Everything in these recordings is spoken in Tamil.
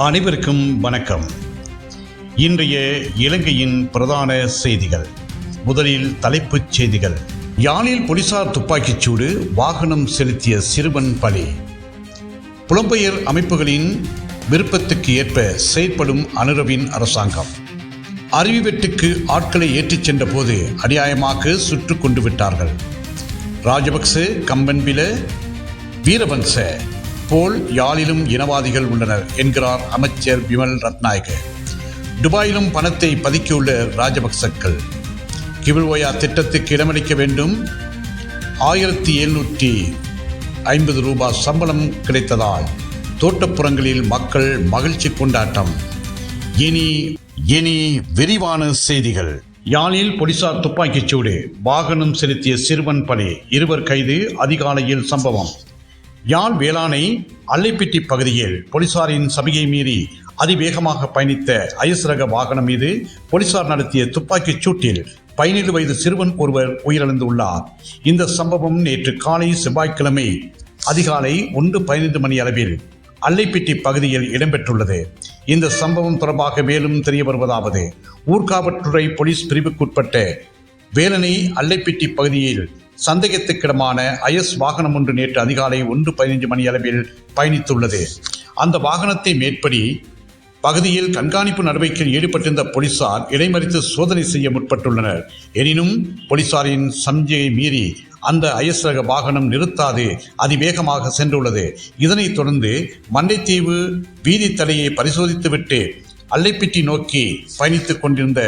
அனைவருக்கும் வணக்கம். இன்றைய இலங்கையின் பிரதான செய்திகள். முதலில் தலைப்புச் செய்திகள். யாழில் போலீசார் துப்பாக்கிச் சூடு வாகனம் செலுத்திய சிறுவன் பலி. புலம்பெயர் அமைப்புகளின் விருப்பத்துக்கு ஏற்ப செயற்படும் அனுரவின் அரசாங்கம். அறிவிவெட்டுக்கு ஆட்களை ஏற்றிச் சென்ற போது அநியாயமாக சுட்டுக் கொண்டு விட்டார்கள் ராஜபக்சே கம்பன்பில வீரவன்ச. போல் யாழிலும் இனவாதிகள் உள்ளனர் என்கிறார் அமைச்சர் விமல் ரத்நாயக. துபாயிலும் பணத்தை பதுக்கியுள்ள ராஜபக்சக்கள். கிவில்ஓயா திட்டத்துக்கு இடமளிக்க வேண்டும். ஆயிரத்தி எழுநூற்றி ஐம்பது ரூபாய் சம்பளம் கிடைத்ததால் தோட்டப்புறங்களில் மக்கள் மகிழ்ச்சி கொண்டாட்டம். இனி இனி விரிவான செய்திகள். யாழில் போலீசார் துப்பாக்கிச் சூடு வாகனம் செலுத்திய சிறுவன் பலி இருவர் கைது அதிகாலையில் சம்பவம். யாழ் வேளாணை அல்லைப்பிட்டி பகுதியில் போலீசாரின் சபையை மீறி அதிவேகமாக பயணித்த ஐஎஸ் ரக வாகனம் மீது போலீசார் நடத்திய துப்பாக்கிச் சூட்டில் பதினேழு வயது சிறுவன் ஒருவர் உயிரிழந்துள்ளார். இந்த சம்பவம் நேற்று காலை செவ்வாய்க்கிழமை அதிகாலை ஒன்று பதினைந்து மணி அளவில் அல்லைப்பிட்டி பகுதியில் இடம்பெற்றுள்ளது. இந்த சம்பவம் தொடர்பாக மேலும் தெரிய வருவதாவது ஊர்காவற்றுறை போலீஸ் பிரிவுக்குட்பட்ட வேலனை அல்லைப்பிட்டி பகுதியில் சந்தேகத்துக்கிடமான ஐஎஸ் வாகனம் ஒன்று நேற்று அதிகாலை ஒன்று பதினைந்து மணி அளவில் பயணித்துள்ளது. அந்த வாகனத்தை மேற்படி பகுதியில் கண்காணிப்பு நடவடிக்கையில் ஈடுபட்டிருந்த போலீசார் இடைமறித்து சோதனை செய்ய முற்பட்டுள்ளனர். எனினும் போலீசாரின் சம்ஜையை மீறி அந்த ஐஎஸ் ரக வாகனம் நிறுத்தாது அதிவேகமாக சென்றுள்ளது. இதனைத் தொடர்ந்து மண்டைத்தீவு வீதி தடையை பரிசோதித்துவிட்டு அல்லைப்பிட்டி நோக்கி பயணித்துக் கொண்டிருந்த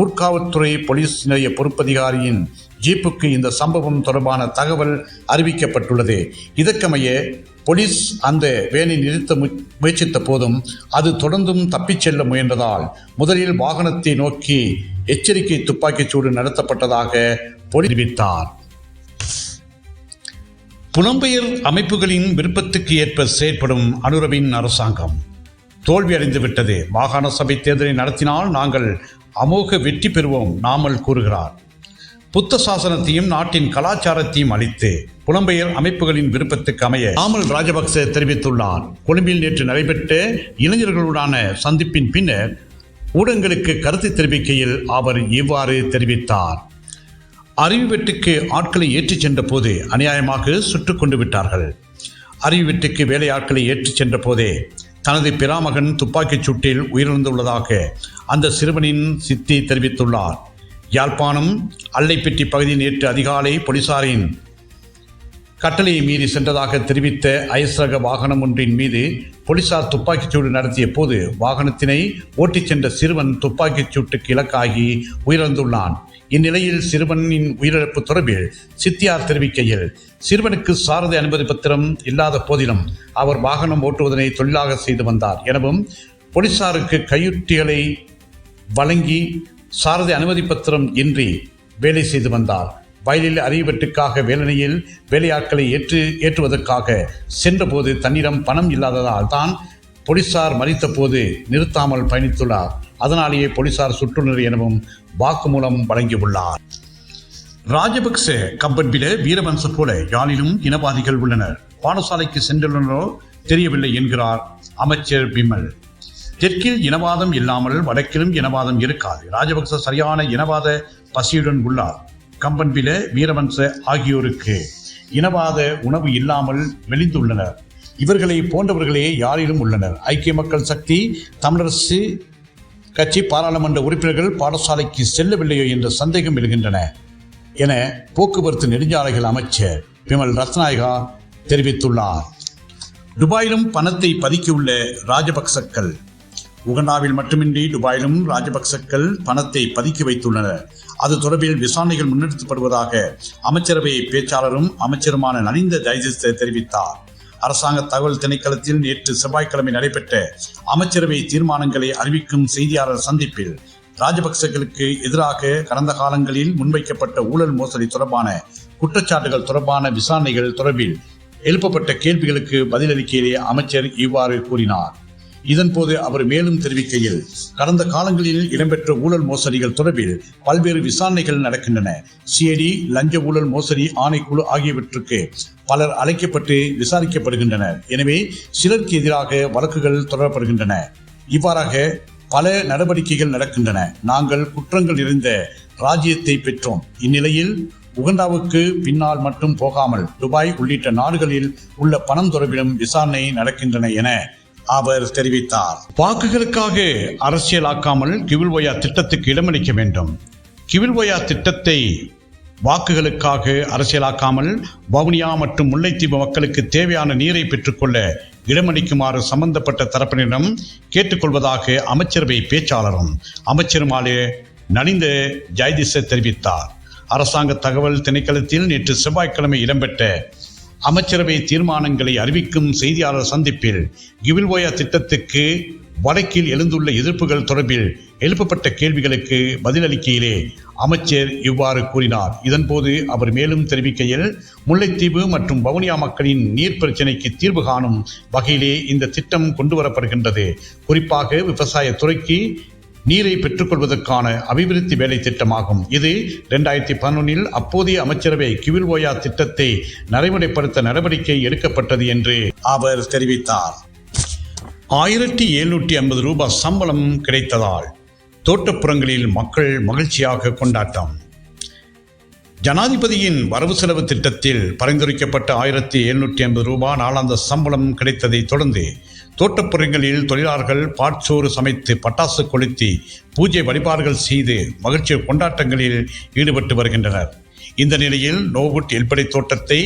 ஊர்காவல்துறை போலீஸ் நிலைய பொறுப்பதிகாரியின் ஜீப்புக்கு இந்த சம்பவம் தொடர்பான தகவல் அறிவிக்கப்பட்டுள்ளது. இதற்கமைய போலீஸ் அந்த வேனை நிறுத்த முயற்சித்த போதும் அது தொடர்ந்தும் தப்பிச் செல்ல முயன்றதால் முதலில் வாகனத்தை நோக்கி எச்சரிக்கை துப்பாக்கிச் சூடு நடத்தப்பட்டதாக போலீஸ் தெரிவித்தார். புலம்பெயர் அமைப்புகளின் விருப்பத்துக்கு ஏற்ப செயற்படும் அனுரவின் அரசாங்கம். தோல்வியடைந்து விட்டது. மாகாண சபை தேர்தலை நடத்தினால் நாங்கள் அமோக வெற்றி பெறுவோம் நாமல் கூறுகிறார். புத்த சாசனத்தையும் நாட்டின் கலாச்சாரத்தையும் அளித்து புலம்பெயர் அமைப்புகளின் விருப்பத்துக்கு அமைய தாமல் ராஜபக்ச தெரிவித்துள்ளார். கொழும்பில் நேற்று நடைபெற்ற இளைஞர்களுடனான சந்திப்பின் பின்னர் ஊடகங்களுக்கு கருத்து தெரிவிக்கையில் அவர் இவ்வாறு தெரிவித்தார். அறிவுவெட்டுக்கு ஆட்களை ஏற்றிச் சென்ற போது அநியாயமாக சுட்டுக் கொண்டு விட்டார்கள். வேலை ஆட்களை ஏற்றிச் சென்ற போதே தனது பிராமகன் துப்பாக்கிச் சூட்டில் உயிரிழந்துள்ளதாக அந்த சிறுவனின் சித்தி தெரிவித்துள்ளார். யாழ்ப்பாணம் அல்லைப்பெட்டி பகுதியில் நேற்று அதிகாலை போலீசாரின் கட்டளையை மீறி சென்றதாக தெரிவித்த ஐஸ்ரக வாகனம் ஒன்றின் மீது போலீசார் துப்பாக்கிச்சூடு நடத்திய போது வாகனத்தினை ஓட்டிச் சென்ற சிறுவன் துப்பாக்கிச் சூட்டுக்கு இலக்காகி உயிரிழந்துள்ளான். இந்நிலையில் சிறுவனின் உயிரிழப்பு தொடர்பில் சித்தியார் தெரிவிக்கையில் சிறுவனுக்கு சாரதி அனுமதி பத்திரம் இல்லாத போதிலும் அவர் வாகனம் ஓட்டுவதனை தொழிலாக செய்து வந்தார். எனவும் போலீசாருக்கு கையுட்டிகளை வழங்கி சாரதி அனுமதி பத்திரம் இன்றி வேலை செய்து வந்தார் வயலில் அறிவுவெட்டுக்காக வேலனையில் வேலையாட்களை ஏற்று ஏற்றுவதற்காக சென்றபோது தன்னிடம் பணம் இல்லாததால் தான் போலீசார் மறித்த போது நிறுத்தாமல் பயணித்துள்ளார். அதனாலேயே போலீசார் சுற்றுனர் எனவும் வாக்குமூலம் வழங்கியுள்ளார். ராஜபக்ச கம்பன்பில வீரவன்ச போல யாழிலும் இனவாதிகள் உள்ளனர். பாடசாலைக்கு சென்றுள்ளனரோ தெரியவில்லை என்கிறார் அமைச்சர் பிமல். தெற்கில் இனவாதம் இல்லாமல் வடக்கிலும் இனவாதம் இருக்காது. ராஜபக்ச சரியான இனவாத பசியுடன் உள்ளார். கம்பன்பில வீரவன்ச ஆகியோருக்கு இனவாத உணவு இல்லாமல் மெலிந்துள்ளனர். இவர்களை போன்றவர்களே யாரிலும் உள்ளனர். ஐக்கிய மக்கள் சக்தி தமிழரசு கட்சி பாராளுமன்ற உறுப்பினர்கள் பாடசாலைக்கு செல்லவில்லையோ என்ற சந்தேகம் எழுகின்றன என போக்குவரத்து நெடுஞ்சாலைகள் அமைச்சர் விமல் ரத்நாயகா தெரிவித்துள்ளார். துபாயிலும் பணத்தை பதுக்கியுள்ள ராஜபக்சக்கள் உகண்டாவில் மட்டுமின்றி துபாயிலும் ராஜபக்சக்கள் பணத்தை பதுக்கி வைத்துள்ளனர். அது தொடர்பில் விசாரணைகள் முன்னெடுக்கப்படுவதாக அமைச்சரவை பேச்சாளரும் அமைச்சருமான நலிந்த ஜெயதிஸ்த தெரிவித்தார். அரசாங்க தகவல் திணைக்களத்தில் நேற்று செவ்வாய்க்கிழமை நடைபெற்ற அமைச்சரவை தீர்மானங்களை அறிவிக்கும் செய்தியாளர் சந்திப்பில் ராஜபக்சர்களுக்கு எதிராக கடந்த காலங்களில் முன்வைக்கப்பட்ட ஊழல் மோசடி தொடர்பான குற்றச்சாட்டுகள் தொடர்பான விசாரணைகள் தொடர்பில் எழுப்பப்பட்ட கேள்விகளுக்கு பதிலளிக்கையிலே அமைச்சர் இவ்வாறு கூறினார். இதன்போது அவர் மேலும் தெரிவிக்கையில் கடந்த காலங்களில் இடம்பெற்ற ஊழல் மோசடிகள் தொடர்பில் பல்வேறு விசாரணைகள் நடக்கின்றன. சிஐடி லஞ்ச ஊழல் மோசடி ஆணைக்குழு ஆகியவற்றுக்கு பலர் அழைக்கப்பட்டு விசாரிக்கப்படுகின்றனர். எனவே சிலருக்கு எதிராக வழக்குகள் தொடரப்படுகின்றன. இவ்வாறாக பல நடவடிக்கைகள் நடக்கின்றன. நாங்கள் குற்றங்கள் நிறைந்த ராஜ்யத்தை பெற்றோம். இந்நிலையில் உகண்டாவுக்கு பின்னால் மட்டும் போகாமல் துபாய் உள்ளிட்ட நாடுகளில் உள்ள பணம் தொடர்பிலும் விசாரணை நடக்கின்றன என அவர் தெரிவித்தார். வாக்குகளுக்காக அரசியலாக்காமல் கிவில்வோயா திட்டத்துக்கு இடமளிக்க வேண்டும். கிவில்வோயா திட்டத்தை வாக்குகளுக்காக அரசியலாக்காமல் வவுனியா மற்றும் முல்லைத்தீவு மக்களுக்கு தேவையான நீரை பெற்றுக்கொள்ள இடமளிக்குமாறு சம்பந்தப்பட்ட தரப்பினரிடம் கேட்டுக்கொள்வதாக அமைச்சரவை பேச்சாளரும் அமைச்சருமாலே நலிந்த ஜெயதிச தெரிவித்தார். அரசாங்க தகவல் திணைக்களத்தில் நேற்று செவ்வாய்க்கிழமை இடம்பெற்ற அமைச்சரவை தீர்மானங்களை அறிவிக்கும் செய்தியாளர் சந்திப்பில் கிவில்வோயா திட்டத்துக்கு வடக்கில் எழுந்துள்ள எதிர்ப்புகள் தொடர்பில் எழுப்பப்பட்ட கேள்விகளுக்கு பதிலளிக்கையிலே அமைச்சர் இவ்வாறு கூறினார். இதன்போது அவர் மேலும் தெரிவிக்கையில் முல்லைத்தீவு மற்றும் வவுனியா மக்களின் நீர் பிரச்சினைக்கு தீர்வு காணும் வகையிலே இந்த திட்டம் கொண்டு வரப்படுகின்றது குறிப்பாக விவசாய துறைக்கு நீரை பெற்றுக்கொள்வதற்கான அபிவிருத்தி வேலை திட்டமாகும். இது இரண்டாயிரத்தி பதினொன்னில் அப்போதைய அமைச்சரவை கிவில்வோயா திட்டத்தை நடைமுறைப்படுத்த நடவடிக்கை எடுக்கப்பட்டது என்று அவர் தெரிவித்தார். ஆயிரத்தி எழுநூற்றி ஐம்பது ரூபாய் சம்பளம் கிடைத்ததால் தோட்டப்புறங்களில் மக்கள் மகிழ்ச்சியாக கொண்டாட்டம். ஜனாதிபதியின் வரவு செலவு திட்டத்தில் பரிந்துரைக்கப்பட்ட ஆயிரத்தி எழுநூற்றி ஐம்பது ரூபாய் நாளாந்த சம்பளம் கிடைத்ததை தொடர்ந்து தோட்டப்புறங்களில் தொழிலாளர்கள் பாட்சோறு சமைத்து பட்டாசு கொளுத்தி பூஜை வழிபாடுகள் செய்து மகிழ்ச்சி கொண்டாட்டங்களில் ஈடுபட்டு வருகின்றனர். இந்த நிலையில் நோவுட் எல்படை தோட்டத்தை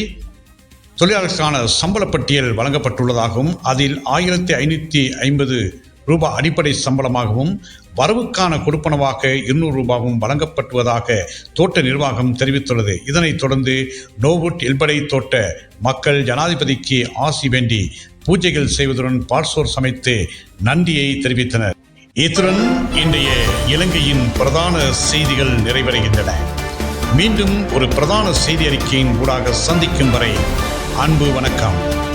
தொழிலாளர்களுக்கான சம்பள பட்டியல் வழங்கப்பட்டுள்ளதாகவும் அதில் ஆயிரத்தி ஐநூற்றி ஐம்பது ரூபாய் அடிப்படை சம்பளமாகவும் வரவுக்கான கொடுப்பனவாக இருநூறு ரூபாயும் வழங்கப்பட்டுவதாக தோட்ட நிர்வாகம் தெரிவித்துள்ளது. இதனைத் தொடர்ந்து நோவுட் எல்படை தோட்ட மக்கள் ஜனாதிபதிக்கு ஆசி வேண்டி பூஜைகள் செய்வதுடன் பால்சோர் சமைத்து நன்றியை தெரிவித்தனர். இத்துடன் இன்றைய இலங்கையின் பிரதான செய்திகள் நிறைவடைகின்றன. மீண்டும் ஒரு பிரதான செய்தி அறிக்கையின் ஊடாக சந்திக்கும் வரை அன்பு வணக்கம்.